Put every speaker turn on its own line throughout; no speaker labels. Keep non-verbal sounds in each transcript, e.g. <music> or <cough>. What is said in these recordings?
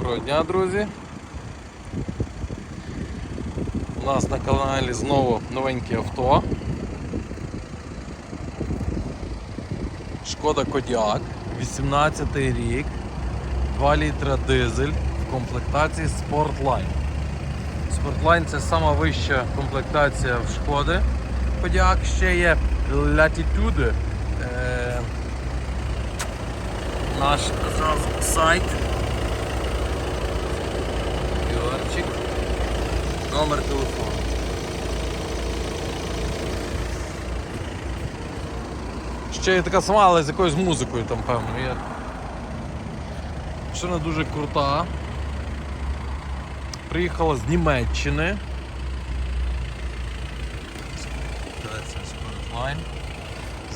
Доброго дня, друзі. У нас на каналі знову новеньке авто. Шкода Кодіак, 18 рік, 2 літра дизель в комплектації Sportline. Sportline це сама вища комплектація в Шкоди. Кодіак ще є Latitude. Е, наш зразу сайт. Юарчик. Номер телефону. Ще є така сама, але з якоюсь музикою там, певно, є. Машина дуже крута. Приїхала з Німеччини.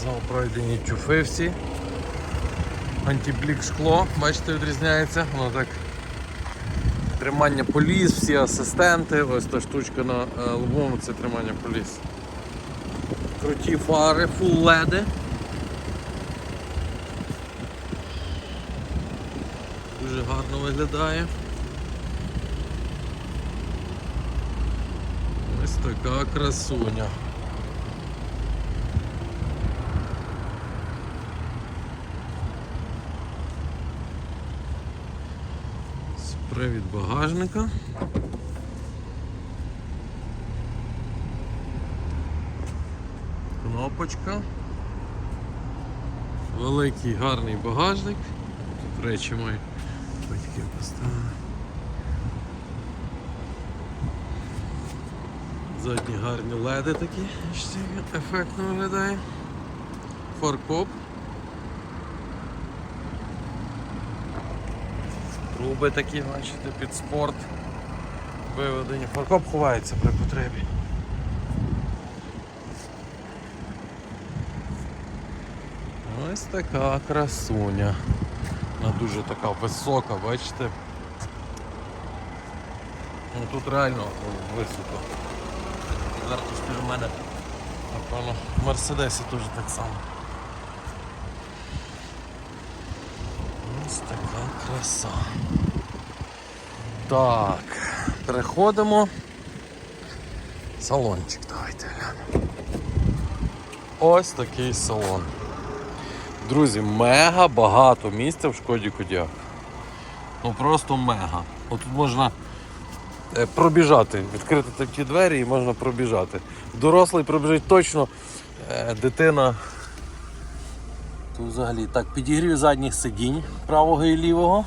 Знову пройдені всі. Антиблік шкло, бачите, відрізняється, воно так. Тримання поліс, всі асистенти, ось та штучка на е, лобовому це тримання поліс. Круті фари, фул леди. Дуже гарно виглядає. Ось така красуня. Привід багажника. Кнопочка. Великий гарний багажник. Тут речі мої батьки поставили. Задні гарні леди такі, ще ефектно виглядає. Фаркоп. Труби такі, бачите, під спорт. Виведені. Фаркоп ховається при потребі. Ось така красуня. Вона дуже така висока, бачите. Ну тут реально високо. Зараз в мене, напевно, в Мерседесі теж так само. Ось така краса. Так, переходимо. Салончик давайте глянемо. Ось такий салон. Друзі, мега багато місця в шкоді Кодіак. Ну просто мега. От можна е, пробіжати, відкрити такі двері і можна пробіжати. Дорослий пробіжить точно, е, дитина Тут взагалі так, підігрів задніх сидінь правого і лівого.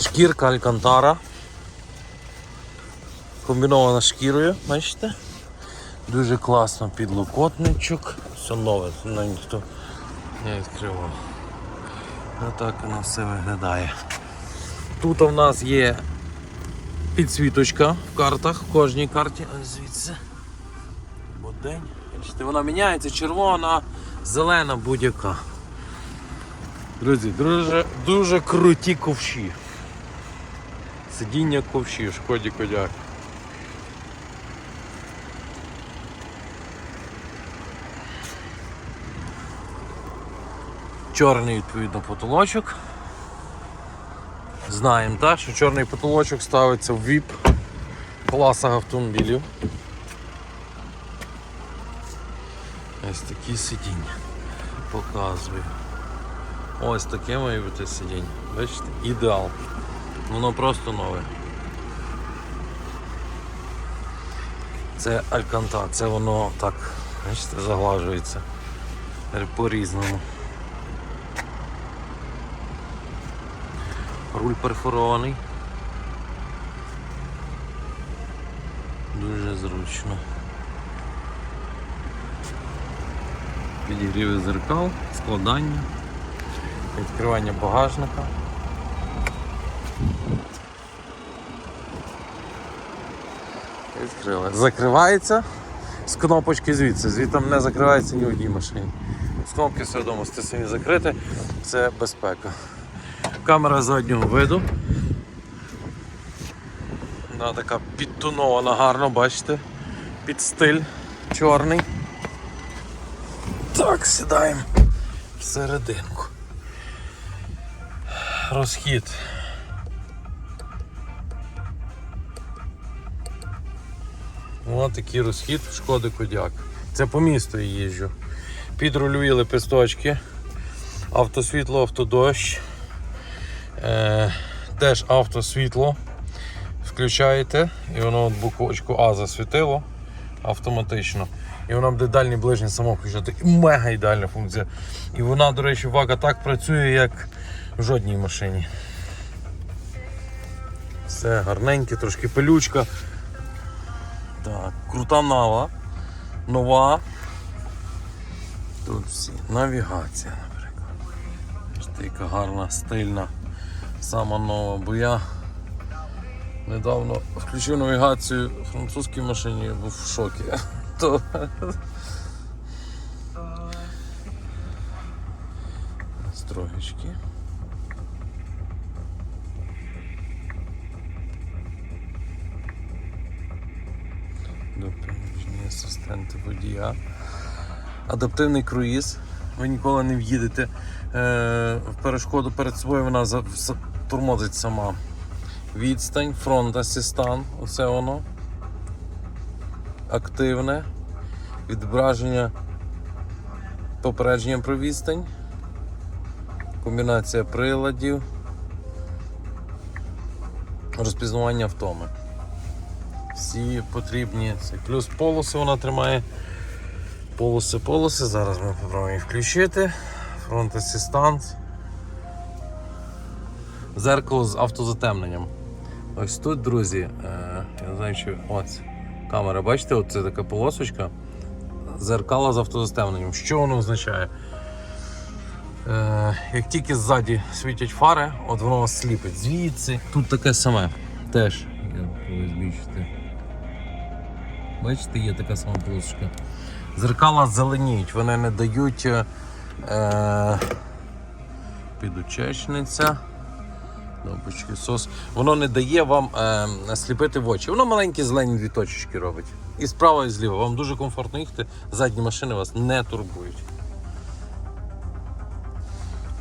Шкірка Алькантара. Комбінована шкірою, бачите? Дуже класно підлокотничок. Все нове, на ніхто не відкривав. Отак воно все виглядає. Тут у нас є підсвіточка в картах, в кожній карті. Ось звідси. Бо день. Вона міняється, червона, зелена будь-яка. Друзі, дуже, дуже круті ковші. Сидіння ковші шкоді кодяк. Чорний відповідно потолочок. Знаємо, так, що чорний потолочок ставиться в VIP класах автомобілів. Ось такі сидіння. Показую. Ось таке має бути сидіння. Бачите? Ідеал. Воно просто нове. Це альканта, це воно так, бачите, заглажується по-різному. Руль перфорований. Дуже зручно. Підігріви зеркал, складання, відкривання багажника. Відкрили. Закривається з кнопочки звідси, звідти не закривається ні в одній машині. З кнопки вдомо самі закрити, це безпека. Камера заднього виду. Вона така підтонована гарно, бачите, під стиль чорний. Так, сідаємо всерединку. Розхід. Ось такий розхід шкоди Кодяк. Це по місту їжджу. Підрульові лепесточки, автосвітло, автодощ. Е, теж автосвітло. Включаєте і воно от буквочку А засвітило автоматично. І вона буде дальній ближній само включати. І мега ідеальна функція. І вона, до речі, вага так працює, як в жодній машині. Все гарненьке, трошки пилючка. Так, крута нава. Нова. Тут всі. Навігація, наприклад. Яка гарна, стильна, сама нова, бо я недавно включив навігацію в французькій машині, був в шокі. <laughs> То... Строгічки. Допоміжні асистенти водія. Адаптивний круїз. Ви ніколи не в'їдете е, в перешкоду перед собою, вона за- тормозить сама. Відстань, фронт асистан, оце воно. Активне. Відображення попередження про відстань. Комбінація приладів. Розпізнавання втоми. Всі потрібні. Плюс полоси вона тримає. Полоси, полоси. Зараз ми попробуємо їх включити. Фронт асистант. Зеркало з автозатемненням. Ось тут, друзі, е, я не знаю, чи ось камера, бачите, от це така полосочка. Зеркало з автозатемненням. Що воно означає? Е, як тільки ззаді світять фари, от воно сліпить. Звідси. Тут таке саме. Теж, я збільшити. Бачите, є така сама полосочка. Зеркала зеленіють, вони не дають е, е, підучечниця. Кнопочки сос. Воно не дає вам е, сліпити в очі. Воно маленькі зелені дві точечки робить. І справа, і зліва. Вам дуже комфортно їхати, задні машини вас не турбують.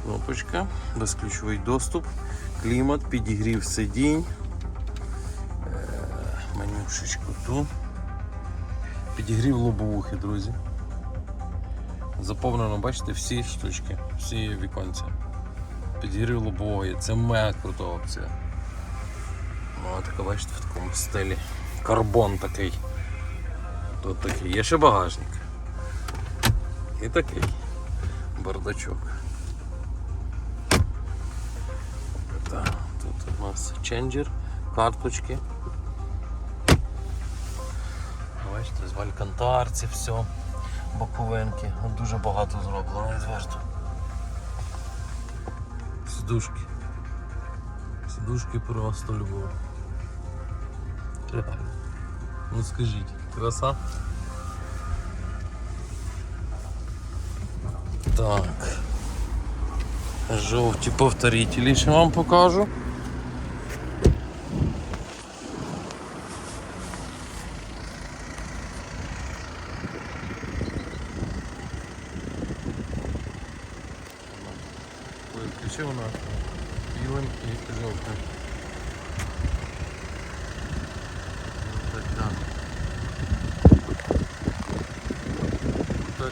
Кнопочка, безключовий доступ, клімат, підігрів сидінь. Е, менюшечку тут. Підігрів лобовухи, друзі. Заповнено, бачите, всі штучки, всі віконця. Підігрів лобової, це мега крута опція. Ну, така, бачите, в такому стилі. Карбон такий. Тут такий. Є ще багажник. І такий бардачок. Так, тут у нас ченджер, карточки. Бачите, з валькантарці все, боковинки. Дуже багато зроблено відверто. Сидушки. Сидушки просто любов. Реально. Ну скажіть, краса? Так. Жовті повторителі ще вам покажу. Коли включив на білим і жовтим. Ось така.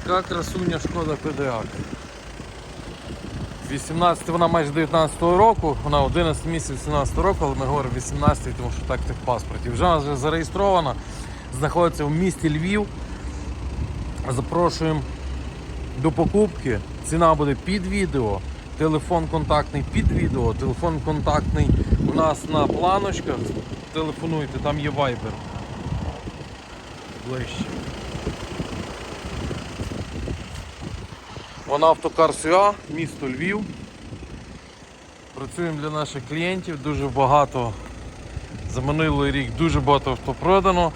Така красуня шкода ПДАК. 18 вона майже 19 року, вона 11 місяців 17 року, але ми говоримо 18, тому що так в тих паспорті. Вже вона вже зареєстрована, знаходиться в місті Львів. Запрошуємо до покупки. Ціна буде під відео. Телефон контактний під відео, телефон контактний у нас на планочках. Телефонуйте, там є Viber. Ближче. Вона автокар місто Львів. Працюємо для наших клієнтів, дуже багато. За минулий рік дуже багато авто продано.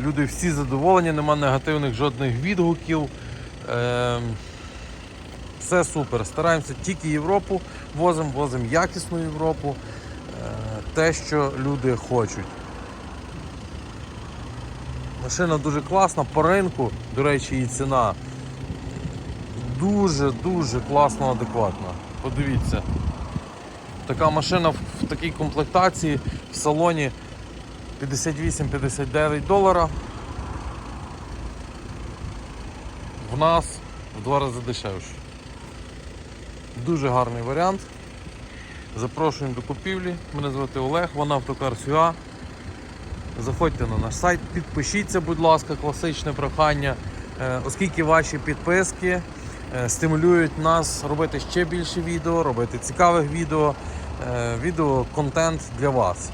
Люди всі задоволені, нема негативних жодних відгуків. Ем, все супер. Стараємося тільки Європу возимо, возимо якісну Європу, е, те, що люди хочуть. Машина дуже класна, по ринку, до речі, її ціна дуже-дуже класно, адекватна. Подивіться. Така машина в такій комплектації в салоні 58-59 долара. В нас в два рази дешевше. Дуже гарний варіант. Запрошуємо до купівлі. Мене звати Олег, вона автокар Сюа. Заходьте на наш сайт, підпишіться, будь ласка, класичне прохання, Е, оскільки ваші підписки стимулюють нас робити ще більше відео, робити цікавих відео, е, відео контент для вас.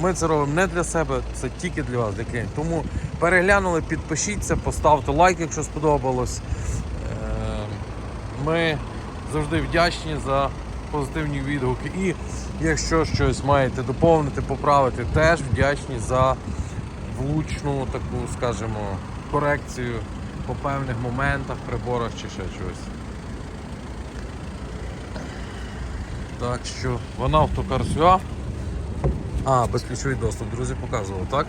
Ми це робимо не для себе, це тільки для вас, для клієнтів. Тому переглянули, підпишіться, поставте лайк, якщо сподобалось. Е, Ми завжди вдячні за позитивні відгуки. І якщо щось маєте доповнити, поправити, теж вдячні за влучну таку, скажімо, корекцію по певних моментах, приборах чи ще чогось. Так що вона автокар Сюа. А, безключовий доступ, друзі, показував, так?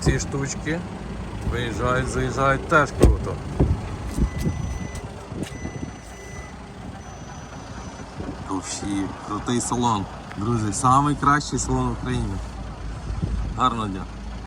Ці штучки виїжджають, заїжджають теж круто. Ковші, крутий салон. Друзі, найкращий салон в Україні. Гарного дня.